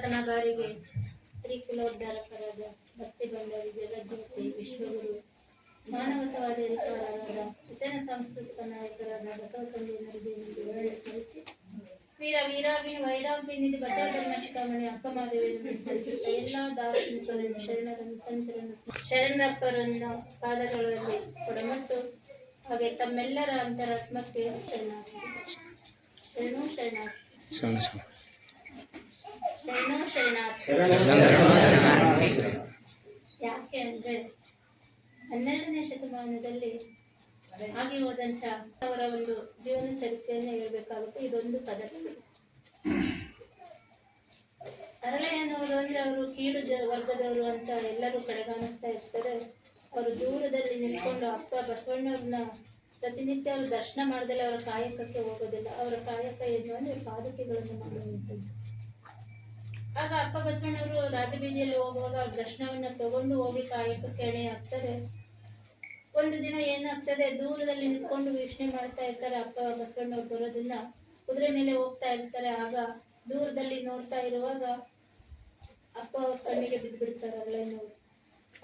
ಪ್ರಾರ್ಥನಾಗಾರಿಗೆ ತ್ರಿಕುಲೋದ್ಧಾರಕರಾದ ಭಕ್ತಿ ಬಂಡಾರಿ ಜಗದ್ಗುರುತಿ ವಿಶ್ವಗುರು ಮಾನವತಾವಾದಿ ಅಧಿಕಾರರಾದ ವಚನ ಸಾಂಸ್ಕೃತಿಕ ನಾಯಕರಾದ ಬಸವ ತಂದೆ ನರದೇವರಿಗೆ ಸ್ಮರಿಸಿ ವೀರ ವೀರಾವಿನ ವೈರಾವಿನಿ ಬಸವ ಧರ್ಮ ಶಿಖಾಮಣಿ ಅಕ್ಕಮಾದೇವಿಯನ್ನು ಸ್ಮರಿಸುತ್ತಾ ಎಲ್ಲ ದಾರ್ಶನಿಕರನ್ನು ಶರಣರನ್ನು ಸಂತರನ್ನು ಶರಣರಪ್ಪರನ್ನು ಪಾದಗಳಲ್ಲಿ ಕೊಡಮಟ್ಟು, ಹಾಗೆ ತಮ್ಮೆಲ್ಲರ ಅಂತರಾತ್ಮಕ್ಕೆ ಶರಣ ಶರಣು ಶರಣ ಯಾಕೆ ಅಂದ್ರೆ ಹನ್ನೆರಡನೇ ಶತಮಾನದಲ್ಲಿ ಆಗಿ ಹೋದಂತ ಅವರ ಒಂದು ಜೀವನ ಚರಿತ್ರೆಯನ್ನು ಹೇಳಬೇಕಾಗುತ್ತೆ. ಇದೊಂದು ಪದ್ಧತಿ ಅರಳೆಯನವರು ಅಂದ್ರೆ ಅವರು ಕೀಳು ವರ್ಗದವರು ಅಂತ ಎಲ್ಲರೂ ಕಡೆಗಾಣಿಸ್ತಾ ಇರ್ತಾರೆ. ಅವರು ದೂರದಲ್ಲಿ ನಿಂತ್ಕೊಂಡು ಅಪ್ಪ ಬಸವಣ್ಣವ್ರನ್ನ ಪ್ರತಿನಿತ್ಯ ಅವರು ದರ್ಶನ ಮಾಡದಲ್ಲ ಅವರ ಕಾಯಕಕ್ಕೆ ಹೋಗೋದಿಲ್ಲ. ಅವರ ಕಾಯಕ ಏನು ಅಂದ್ರೆ ಪಾದಕೆಗಳನ್ನು ಮಾಡುವಂಥದ್ದು. ಆಗ ಅಪ್ಪ ಬಸವಣ್ಣವರು ರಾಜಬೀದಿಯಲ್ಲಿ ಹೋಗುವಾಗ ಅವ್ರ ದರ್ಶನವನ್ನ ತಗೊಂಡು ಹೋಗಿ ಕಾಯಕ್ಕೆ ಎಣೆ ಹಾಕ್ತಾರೆ. ಒಂದು ದಿನ ಏನಾಗ್ತದೆ, ದೂರದಲ್ಲಿ ನಿಂತ್ಕೊಂಡು ವೀಕ್ಷಣೆ ಮಾಡ್ತಾ ಇರ್ತಾರೆ ಅಪ್ಪ ಬಸವಣ್ಣವ್ರು ಬರೋದನ್ನ. ಕುದುರೆ ಮೇಲೆ ಹೋಗ್ತಾ ಇರ್ತಾರೆ. ಆಗ ದೂರದಲ್ಲಿ ನೋಡ್ತಾ ಇರುವಾಗ ಅಪ್ಪ ಅವ್ರ ಕಣ್ಣಿಗೆ ಬಿದ್ದುಬಿಡ್ತಾರೆ ಅವಳೇನು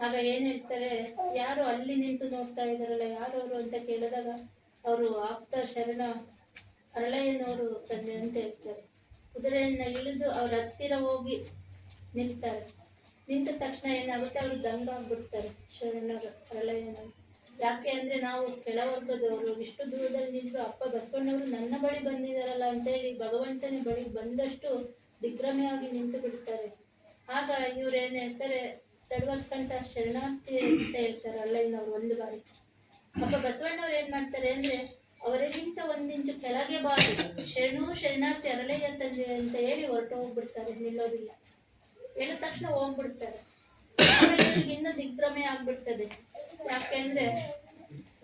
ಆಗ ಏನ್ ಹೇಳ್ತಾರೆ, ಯಾರು ಅಲ್ಲಿ ನಿಂತು ನೋಡ್ತಾ ಇದಾರಲ್ಲ ಯಾರು ಅವರು ಅಂತ ಕೇಳಿದಾಗ ಅವರು ಆಪ್ತ ಶರಣ ಅರಳಯ್ಯನವರು ತಂದೆ ಅಂತ ಹೇಳ್ತಾರೆ. ಕುದುರೆಯನ್ನ ಇಳಿದು ಅವ್ರ ಹತ್ತಿರ ಹೋಗಿ ನಿಲ್ತಾರೆ ನಿಂತ ತಕ್ಷಣ ಏನಾಗುತ್ತೆ? ಅವರು ದಂಗ ಆಗ್ಬಿಡ್ತಾರೆ ಶರಣರು ಪ್ರಳಯನ ಯಾಕೆ ಅಂದ್ರೆ ನಾವು ಕೆಳವರ್ಗದವರು. ಇಷ್ಟು ದೂರದಲ್ಲಿ ನಿಂತು ಅಪ್ಪ ಬಸವಣ್ಣವರು ನನ್ನ ಬಳಿ ಬಂದಿದಾರಲ್ಲ ಅಂತೇಳಿ ಭಗವಂತನ ಬಳಿ ಬಂದಷ್ಟು ದಿಗ್ಭ್ರಮೆಯಾಗಿ ನಿಂತು ಬಿಡ್ತಾರೆ. ಆಗ ಇವ್ರು ಏನ್ ಹೇಳ್ತಾರೆ? ತಡವರ್ಸ್ಕಂತ ಶರಣಾರ್ಥಿ ಅಂತ ಹೇಳ್ತಾರೆ ಅಲ್ಲಯ್ಯನವ್ರು ಒಂದು ಬಾರಿ. ಅಪ್ಪ ಬಸವಣ್ಣವ್ರು ಏನ್ ಮಾಡ್ತಾರೆ ಅಂದ್ರೆ ಅವರಿಗಿಂತ ಒಂದಿಂಚು ಕೆಳಗೆ ಬಾರಿ. ಶರಣು, ಶರಣಾರ್ಥಿ ಅರಳೆಯ ತಂದೆ ಅಂತ ಹೇಳಿ ಹೊರಟು ಹೋಗ್ಬಿಡ್ತಾರೆ, ನಿಲ್ಲೋದಿಲ್ಲ. ಹೇಳಿದ ತಕ್ಷಣ ಹೋಗ್ಬಿಡ್ತಾರೆ. ಇನ್ನು ದಿಗ್ಭ್ರಮೆ ಆಗ್ಬಿಡ್ತದೆ. ಯಾಕೆಂದ್ರೆ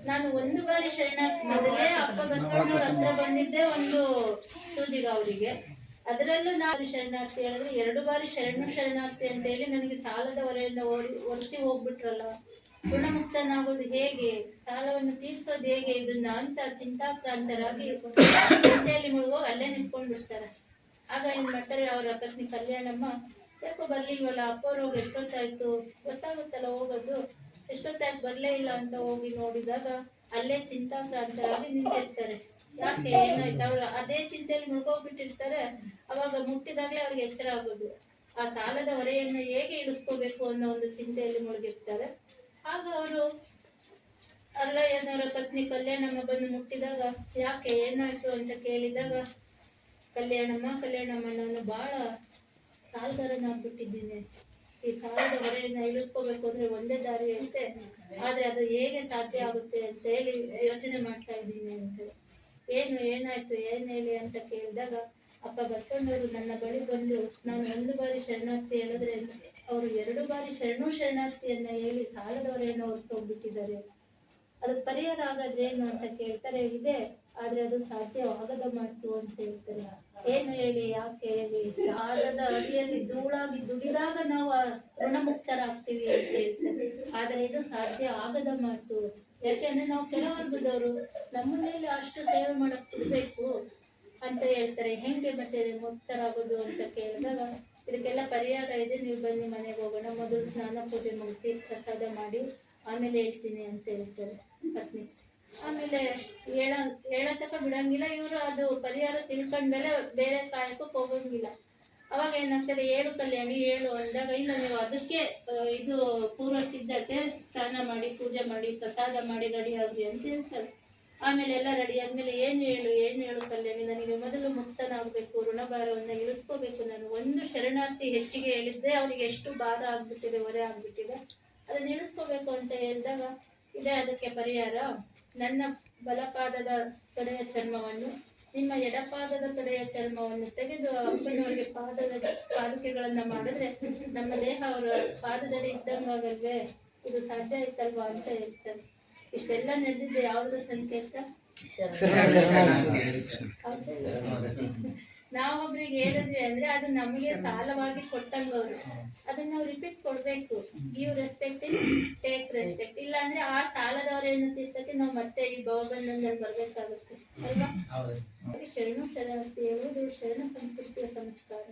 ನಾನು ಒಂದು ಬಾರಿ ಶರಣಾರ್ಥಿ ಮೊದಲೇ ಅಪ್ಪ ಬಸವಣ್ಣವ್ರ ಹತ್ರ ಬಂದಿದ್ದೆ ಒಂದು ಸೂಜಿಗ ಅವರಿಗೆ. ಅದರಲ್ಲೂ ನಾನು ಶರಣಾರ್ಥಿ ಹೇಳಿದ್ರೆ ಎರಡು ಬಾರಿ ಶರಣು, ಶರಣಾರ್ಥಿ ಅಂತ ಹೇಳಿ ನನಗೆ ಸಾಲದ ಹೊರೆಯಿಂದ ಒರೆಸಿ ಹೋಗ್ಬಿಟ್ರಲ್ಲ. ಋಣಮುಕ್ತನಾಗೋದು ಹೇಗೆ? ಸಾಲವನ್ನು ತೀರಿಸೋದು ಹೇಗೆ? ಇದನ್ನ ಅಂತ ಚಿಂತಾಕ್ರಾಂತರಾಗಿ ಚಿಂತೆಯಲ್ಲಿ ಮುಳುಗೋಗಿ ಅಲ್ಲೇ ನಿಂತ್ಕೊಂಡು ಬಿಡ್ತಾರೆ ಆಗ ಏನ್ ಮಾಡ್ತಾರೆ ಅವರ ಪತ್ನಿ ಕಲ್ಯಾಣಮ್ಮ, ಯಾಕೋ ಬರ್ಲಿಲ್ವಲ್ಲ ಅಪ್ಪವ್ರು ರೋಗ ಎಷ್ಟೊತ್ತಾಯ್ತು? ಗೊತ್ತಾಗುತ್ತಲ್ಲ, ಹೋಗೋದು. ಎಷ್ಟೊತ್ತಾಯ್ತು, ಬರ್ಲೇ ಇಲ್ಲ ಅಂತ ಹೋಗಿ ನೋಡಿದಾಗ ಅಲ್ಲೇ ಚಿಂತಾಕ್ರಾಂತರಾಗಿ ನಿಂತಿರ್ತಾರೆ. ಯಾಕೆ? ಏನಾಯ್ತು? ಅವ್ರು ಅದೇ ಚಿಂತೆಯಲ್ಲಿ ಮುಳುಗೋಗ್ಬಿಟ್ಟಿರ್ತಾರೆ. ಅವಾಗ ಮುಟ್ಟಿದಾಗ್ಲೇ ಅವ್ರಿಗೆ ಎಚ್ಚರ ಆಗೋದು. ಆ ಸಾಲದ ಹೊರೆಯನ್ನು ಹೇಗೆ ಇಳಿಸ್ಕೋಬೇಕು ಅನ್ನೋ ಒಂದು ಚಿಂತೆಯಲ್ಲಿ ಮುಳುಗಿರ್ತಾರೆ. ಆಗ ಅವರು, ಅರಳಯ್ಯನವರ ಪತ್ನಿ ಕಲ್ಯಾಣಮ್ಮ ಬಂದು ಮುಟ್ಟಿದಾಗ, ಯಾಕೆ, ಏನಾಯ್ತು? ಅಂತ ಕೇಳಿದಾಗ, ಕಲ್ಯಾಣಮ್ಮ ಕಲ್ಯಾಣಮ್ಮ ನಾನು ಬಹಳ ಸಾಲಗಾರನಾಗ್ಬಿಟ್ಟಿದ್ದೀನಿ ಈ ಸಾಲದ ಹೊರೆಯನ್ನ ಇಳಿಸ್ಕೋಬೇಕು ಅಂದ್ರೆ ಒಂದೇ ದಾರಿ ಅಂತೆ ಆದ್ರೆ ಅದು ಹೇಗೆ ಸಾಧ್ಯ ಆಗುತ್ತೆ ಅಂತ ಹೇಳಿ ಯೋಚನೆ ಮಾಡ್ತಾ ಇದ್ದೀನಿ ಅಂತ ಏನು, ಏನಾಯ್ತು, ಏನ್ ಹೇಳಿ ಅಂತ ಕೇಳಿದಾಗ, ಅಪ್ಪ, ಬಸವಣ್ಣವರು ನನ್ನ ಬಳಿ ಬಂದು, ನಾನು ಒಂದು ಬಾರಿ ಶರಣಾರ್ಥಿ ಹೇಳಿದ್ರೆ ಅವರು ಎರಡು ಬಾರಿ ಶರಣು ಶರಣಾರ್ಥಿಯನ್ನ ಹೇಳಿ ಸಾಲದ ಹೊರೆಯನ್ನು ಹೊರಿಸೋಗ್ಬಿಟ್ಟಿದ್ದಾರೆ ಅದು ಪರಿಹಾರ ಆಗೋದ್ರೆ ಏನು ಅಂತ ಕೇಳ್ತಾರೆ, ಇದೆ, ಆದ್ರೆ ಅದು ಸಾಧ್ಯವಾಗದ ಮಾತು ಅಂತ ಹೇಳ್ತಾರೆ. ಏನು ಹೇಳಿ, ಯಾಕೆ ಹೇಳಿ? ಆಗದ ಅಡಿಯಲ್ಲಿ ಧೂಳಾಗಿ ದುಡಿದಾಗ ನಾವು ಋಣಮುಕ್ತರಾಗ್ತೀವಿ ಅಂತ ಹೇಳ್ತಾರೆ. ಆದ್ರೆ ಇದು ಸಾಧ್ಯ ಆಗದ ಮಾತು. ಯಾಕೆಂದ್ರೆ ನಾವು ಕೆಳವರ್ಗದವರು ನಮ್ಮನ್ನೆಲ್ಲ ಅಷ್ಟು ಸೇವೆ ಮಾಡಕ್ ಬಿಡ್ಬೇಕು ಅಂತ ಹೇಳ್ತಾರೆ. ಹೆಂಗೆ ಮತ್ತೆ ಮುಕ್ತರಾಗೋದು ಅಂತ ಕೇಳಿದಾಗ ಇದಕ್ಕೆಲ್ಲ ಪರಿಹಾರ ಇದೆ. ನೀವು ಬನ್ನಿ ಮನೆಗೆ ಹೋಗೋಣ. ಮೊದಲು ಸ್ನಾನ ಪೂಜೆ ಮುಗಿಸಿ ಪ್ರಸಾದ ಮಾಡಿ ಆಮೇಲೆ ಹೇಳ್ತೀನಿ ಅಂತ ಹೇಳ್ತಾರೆ ಪತ್ನಿ. ಆಮೇಲೆ ಹೇಳ, ಹೇಳತಕ್ಕ ಬಿಡಂಗಿಲ್ಲ. ಇವರು ಅದು ಪರಿಹಾರ ತಿಳ್ಕೊಂಡ್ಮೇಲೆ ಬೇರೆ ಕಾಯಕ್ಕೂ ಹೋಗಂಗಿಲ್ಲ. ಅವಾಗ ಏನಾಗ್ತದೆ, ಏಳು ಕಲ್ಯಾಣಿ, ಏಳು ಅಂದಾಗ ಇಲ್ಲ, ನೀವು ಅದಕ್ಕೆ ಇದು ಪೂರ್ವ ಸಿದ್ಧತೆ, ಸ್ನಾನ ಮಾಡಿ, ಪೂಜೆ ಮಾಡಿ, ಪ್ರಸಾದ ಮಾಡಿ ರೆಡಿ ಆಗ್ರಿ ಅಂತ ಹೇಳ್ತಾರೆ. ಆಮೇಲೆ ಎಲ್ಲ ರೆಡಿ ಆದ್ಮೇಲೆ, ಏನು ಹೇಳು ಏನು ಹೇಳು ಕಲ್ಯಾಣಿ? ನನಗೆ ಮೊದಲು ಮುಕ್ತನಾಗಬೇಕು, ಋಣಭಾರವನ್ನ ಇಳಿಸ್ಕೋಬೇಕು ಶರಣಾರ್ಥಿ ಹೆಚ್ಚಿಗೆ ಹೇಳಿದ್ದೆ ಅವ್ರಿಗೆ ಎಷ್ಟು ಭಾರ ಆಗ್ಬಿಟ್ಟಿದೆ ಹೊರೆ ಆಗ್ಬಿಟ್ಟಿದೆ ಅದನ್ನ ಇಳಿಸ್ಕೋಬೇಕು ಅಂತ ಹೇಳಿದಾಗ ಇದೇ ಅದಕ್ಕೆ ಪರಿಹಾರ ನನ್ನ ಬಲಪಾದದ ತೊಡೆಯ ಚರ್ಮವನ್ನು ನಿಮ್ಮ ಎಡಪಾದದ ತೊಡೆಯ ಚರ್ಮವನ್ನು ತೆಗೆದು ಅಪ್ಪನವರಿಗೆ ಪಾದದ ಪಾಲಿಕೆಗಳನ್ನ ಮಾಡಿದ್ರೆ ನಮ್ಮ ದೇಹ ಅವರ ಪಾದದಡಿ ಇದ್ದಂಗಾಗಲ್ವೇ ಇದು ಸಾಧ್ಯ ಆಯ್ತಲ್ವಾ ಅಂತ ಹೇಳ್ತಾರೆ. ಇಷ್ಟೆಲ್ಲ ನಡೆದಿದ್ದು ಯಾವ್ದು ಸಂಕೇತ? ನಾವೊಬ್ರಿಗೆ ಹೇಳಿದ್ವಿ ಅಂದ್ರೆ ಅದು ನಮಗೆ ಸಾಲವಾಗಿ ಕೊಟ್ಟಂಗ ಅವ್ರು. ಅದನ್ನ ನಾವು ರಿಪೀಟ್ ಕೊಡ್ಬೇಕು. ಗಿವ್ ರೆಸ್ಪೆಕ್ಟ್ ಟೇಕ್ ರೆಸ್ಪೆಕ್ಟ್ ಇಲ್ಲ ಅಂದ್ರೆ ಆ ಸಾಲದವರೇನು ತೀರ್ಸಕ್ಕೆ ನಾವು ಮತ್ತೆ ಈ ಭವಬಂಧನದಲ್ಲಿ ಬರ್ಬೇಕಾಗುತ್ತೆ. ಅಲ್ವಾ? ಶರಣು ಶರಣಾರ್ಥಿ ಹೇಳುವುದು ಶರಣ ಸಂಸ್ಕೃತಿಯ ಸಂಸ್ಕಾರ.